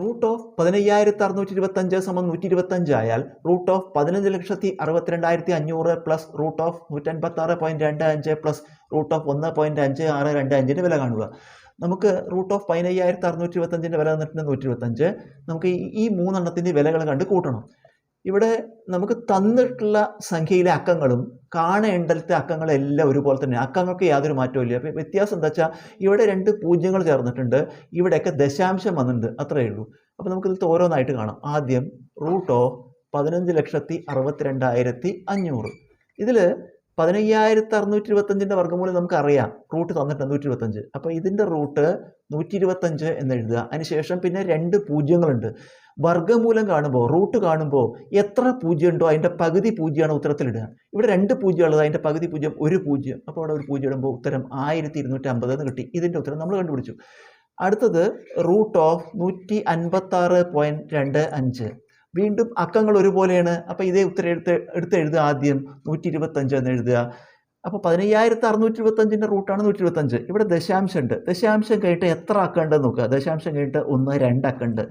Root of പതിനയ്യായിരത്തി അറുന്നൂറ്റി ഇരുപത്തഞ്ച് സമം നൂറ്റി ഇരുപത്തഞ്ച് ആയാൽ റൂട്ട് ഓഫ് പതിനഞ്ച് ലക്ഷത്തി അറുപത്തിരണ്ടായിരത്തി അഞ്ഞൂറ് പ്ലസ് റൂട്ട് ഓഫ് നൂറ്റൻപത്തി ആറ് പോയിന്റ് രണ്ട് അഞ്ച് പ്ലസ് റൂട്ട് ഓഫ് ഒന്ന് പോയിന്റ് അഞ്ച് ആറ് രണ്ട് അഞ്ചിന്റെ വില കാണുക. നമുക്ക് റൂട്ട് ഓഫ് പതിനയ്യായിരത്തി അറുന്നൂറ്റി ഇരുപത്തഞ്ചിന്റെ വില തന്നിട്ടുണ്ട് നൂറ്റി ഇരുപത്തഞ്ച് നമുക്ക് ഈ മൂന്നെണ്ണത്തിന്റെ വിലകൾ കണ്ട് കൂട്ടണം. ഇവിടെ നമുക്ക് തന്നിട്ടുള്ള സംഖ്യയിലെ അക്കങ്ങളും കാണേണ്ടത്തെ അക്കങ്ങളെല്ലാം ഒരുപോലെ തന്നെ. അക്കങ്ങൾക്ക് യാതൊരു മാറ്റവും ഇല്ല അപ്പോൾ വ്യത്യാസം എന്താ വെച്ചാൽ ഇവിടെ രണ്ട് പൂജ്യങ്ങൾ ചേർന്നിട്ടുണ്ട്. ഇവിടെയൊക്കെ ദശാംശം വന്നിട്ടുണ്ട്. അത്രയേ ഉള്ളൂ. അപ്പോൾ നമുക്കിത് ഓരോന്നായിട്ട് കാണാം. ആദ്യം റൂട്ട് പതിനഞ്ച് ലക്ഷത്തി അറുപത്തിരണ്ടായിരത്തി അഞ്ഞൂറ്. ഇതിൽ പതിനയ്യായിരത്തി അറുന്നൂറ്റി ഇരുപത്തഞ്ചിന്റെ വർഗമൂലം നമുക്കറിയാം. റൂട്ട് തന്നിട്ടുണ്ട് നൂറ്റി ഇരുപത്തഞ്ച് അപ്പോൾ ഇതിന്റെ റൂട്ട് നൂറ്റി ഇരുപത്തഞ്ച് എന്ന് എഴുതുക അതിനുശേഷം പിന്നെ രണ്ട് പൂജ്യങ്ങളുണ്ട്. വർഗമൂലം കാണുമ്പോൾ റൂട്ട് കാണുമ്പോൾ എത്ര പൂജ്യം ഉണ്ടോ അതിന്റെ പകുതി പൂജ്യമാണ് ഉത്തരത്തിലിടുക. ഇവിടെ രണ്ട് പൂജ്യം ഉള്ളത് അതിന്റെ പകുതി പൂജ്യം ഒരു പൂജ്യം. അപ്പോൾ അവിടെ ഒരു പൂജ്യം ഇടുമ്പോൾ ഉത്തരം ആയിരത്തി ഇരുന്നൂറ്റി അമ്പത് എന്ന് കിട്ടി. ഇതിന്റെ ഉത്തരം നമ്മൾ കണ്ടുപിടിച്ചു. അടുത്തത് റൂട്ട് ഓഫ് നൂറ്റി അൻപത്താറ് പോയിന്റ് രണ്ട് അഞ്ച്. വീണ്ടും അക്കങ്ങൾ ഒരുപോലെയാണ്. അപ്പോൾ ഇതേ ഉത്തരം എടുത്ത് എടുത്ത് എഴുതുക ആദ്യം. നൂറ്റി ഇരുപത്തഞ്ച് എന്ന് എഴുതുക. അപ്പോൾ പതിനയ്യായിരത്തി അറുന്നൂറ്റി ഇരുപത്തഞ്ചിന്റെ റൂട്ടാണ് നൂറ്റി ഇരുപത്തഞ്ച് ഇവിടെ ദശാംശം ഉണ്ട്. ദശാംശം കഴിഞ്ഞിട്ട് എത്ര അക്കണ്ട് നോക്കുക. ദശാംശം കഴിഞ്ഞിട്ട് ഒന്ന് രണ്ട് അക്കമുണ്ട്.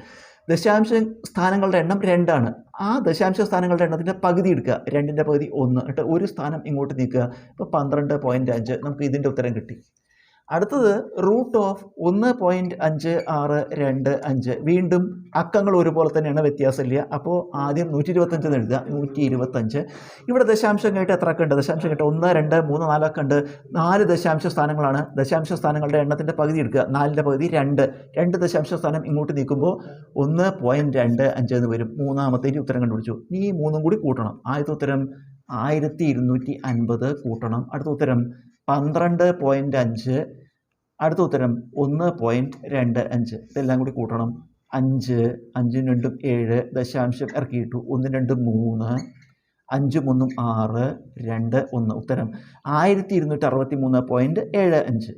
ദശാംശ സ്ഥാനങ്ങളുടെ എണ്ണം രണ്ടാണ്. ആ ദശാംശ സ്ഥാനങ്ങളുടെ എണ്ണത്തിന്റെ പകുതി എടുക്കുക. രണ്ടിന്റെ പകുതി ഒന്ന്. എന്നിട്ട് ഒരു സ്ഥാനം ഇങ്ങോട്ട് നീക്കുക. ഇപ്പോൾ പന്ത്രണ്ട് പോയിന്റ് അഞ്ച്. നമുക്ക് ഇതിന്റെ ഉത്തരം കിട്ടി. അടുത്തത് റൂട്ട് ഓഫ് ഒന്ന് പോയിന്റ് അഞ്ച് ആറ് രണ്ട് അഞ്ച്. വീണ്ടും അക്കങ്ങൾ ഒരുപോലെ തന്നെയാണ് വ്യത്യാസമില്ല. അപ്പോൾ ആദ്യം നൂറ്റി ഇരുപത്തഞ്ച് എന്ന് എഴുതുക നൂറ്റി ഇരുപത്തഞ്ച് ഇവിടെ ദശാംശം കേട്ട് എത്ര കണ്ട് ദശാംശം കേട്ട് ഒന്ന് രണ്ട് മൂന്ന് നാലൊക്കെ ഉണ്ട് നാല് ദശാംശ സ്ഥാനങ്ങളാണ്. ദശാംശ സ്ഥാനങ്ങളുടെ എണ്ണത്തിന്റെ പകുതി എടുക്കുക. നാലിന്റെ പകുതി രണ്ട്. രണ്ട് ദശാംശ സ്ഥാനം ഇങ്ങോട്ട് നീക്കുമ്പോൾ ഒന്ന് പോയിന്റ് രണ്ട് അഞ്ച് എന്ന് വരും. മൂന്നാമത്തേക്ക് ഉത്തരം കണ്ടുപിടിച്ചു. ഈ മൂന്നും കൂടി കൂട്ടണം. ആദ്യത്തെ ഉത്തരം ആയിരത്തി ഇരുന്നൂറ്റി അൻപത് കൂട്ടണം. അടുത്ത ഉത്തരം പന്ത്രണ്ട് പോയിന്റ് അഞ്ച്. അടുത്ത ഉത്തരം ഒന്ന് പോയിന്റ് രണ്ട് അഞ്ച്. ഇതെല്ലാം കൂടി കൂട്ടണം. അഞ്ച് അഞ്ചും രണ്ടും ഏഴ് ദശാംശം ഇറക്കിയിട്ടു. ഒന്നും രണ്ടും മൂന്ന്. അഞ്ചും ഒന്നും ആറ് രണ്ട് ഒന്ന്. ഉത്തരം ആയിരത്തി ഇരുന്നൂറ്റി അറുപത്തി മൂന്ന് പോയിന്റ് ഏഴ് അഞ്ച്.